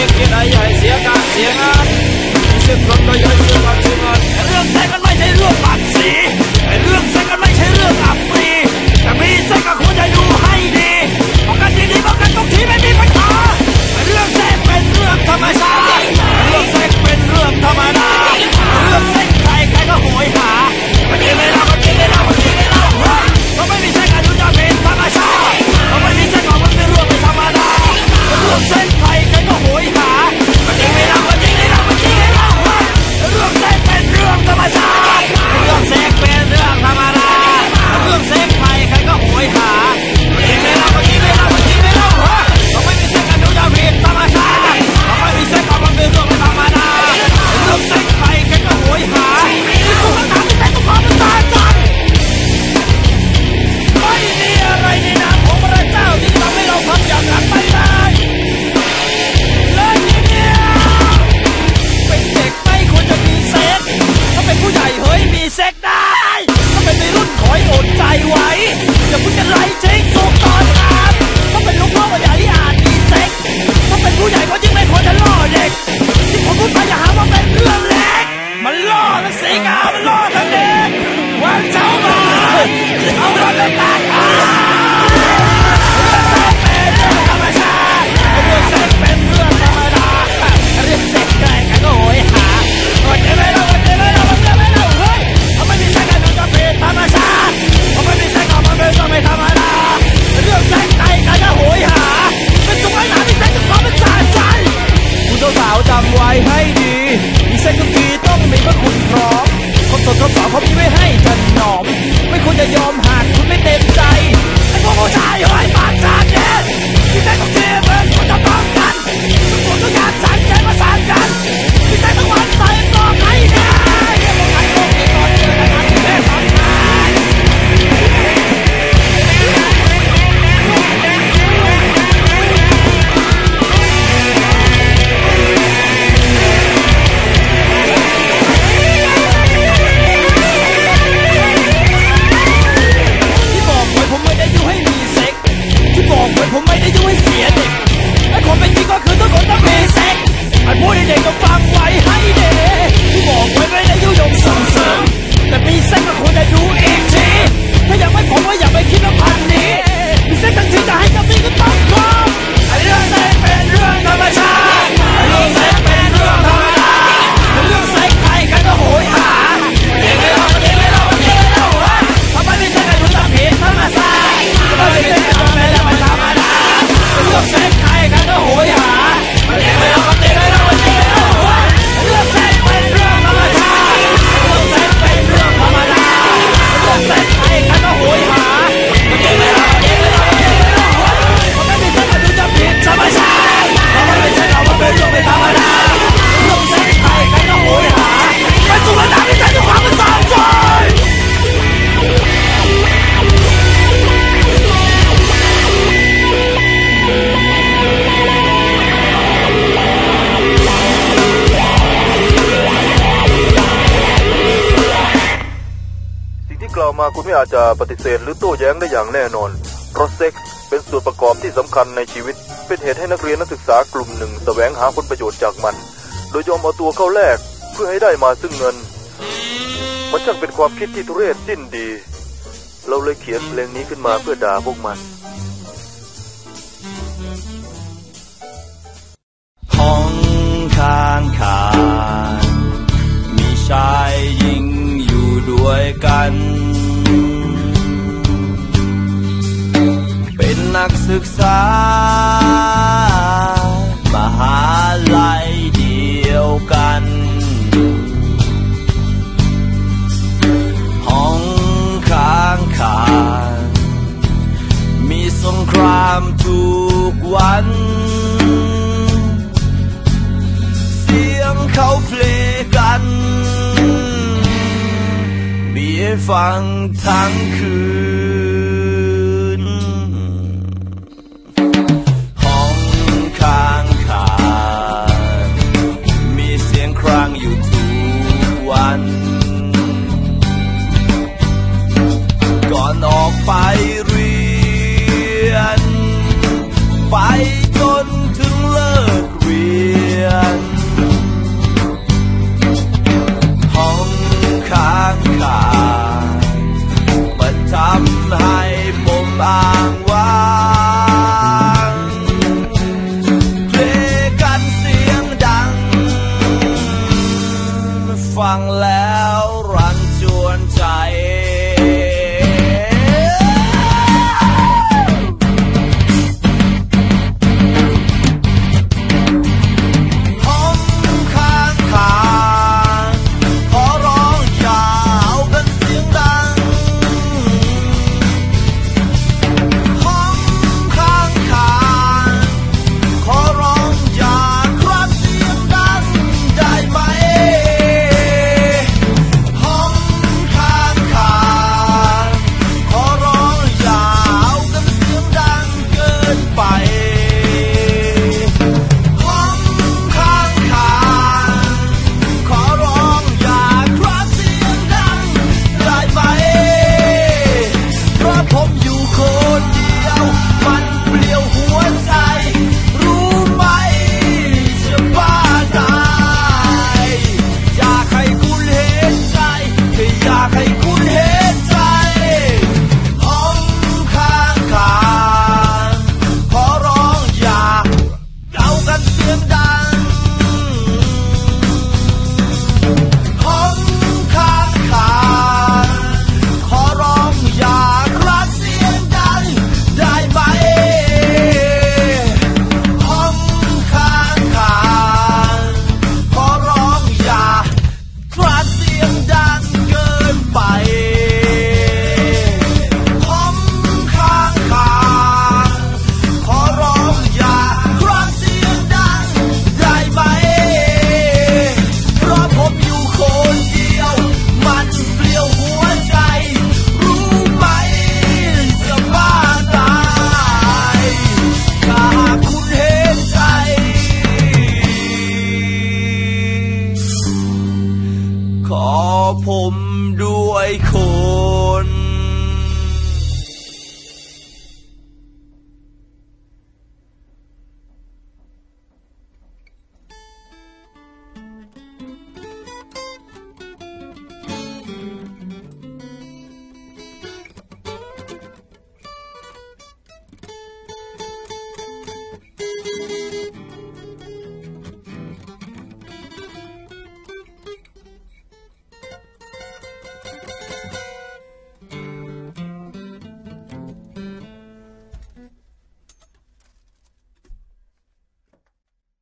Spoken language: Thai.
สิกินไอ้ใหญ่เสียการเสียงานมีเสียงคนก็ย่อยเสียความชื่นงานเรื่องแซงกันไม่ใช่เรื่องปากสีเรื่องแซงกันไม่ใช่เรื่องอับปีแต่มีแซงก็ควรจะดูให้ดีป้องกันดีๆป้องกันทุกที่ไม่มีปัญหาเรื่องแซงเป็นเรื่องธรรมชาติ คุณไม่อาจจะปฏิเสธหรือโต้แย้งได้อย่างแน่นอน เพราะเซ็กส์เป็นส่วนประกอบที่สำคัญในชีวิต เป็นเหตุให้นักเรียนนักศึกษากลุ่มหนึ่งแสวงหาผลประโยชน์จากมัน โดยยอมเอาตัวเข้าแลกเพื่อให้ได้มาซึ่งเงิน มันช่างเป็นความคิดที่ทุเรศสิ้นดี เราเลยเขียนเพลงนี้ขึ้นมาเพื่อด่าพวกมันห้องข้างขานมีชายหญิงอยู่ด้วยกัน นักศึกษา มหาลัยเดียวกัน ห้องข้างขานมีสงครามทุกวัน เสียงเขาเพลงกันมีให้ฟังทั้งคืน ฟังแล้ว อยู่คนเดียว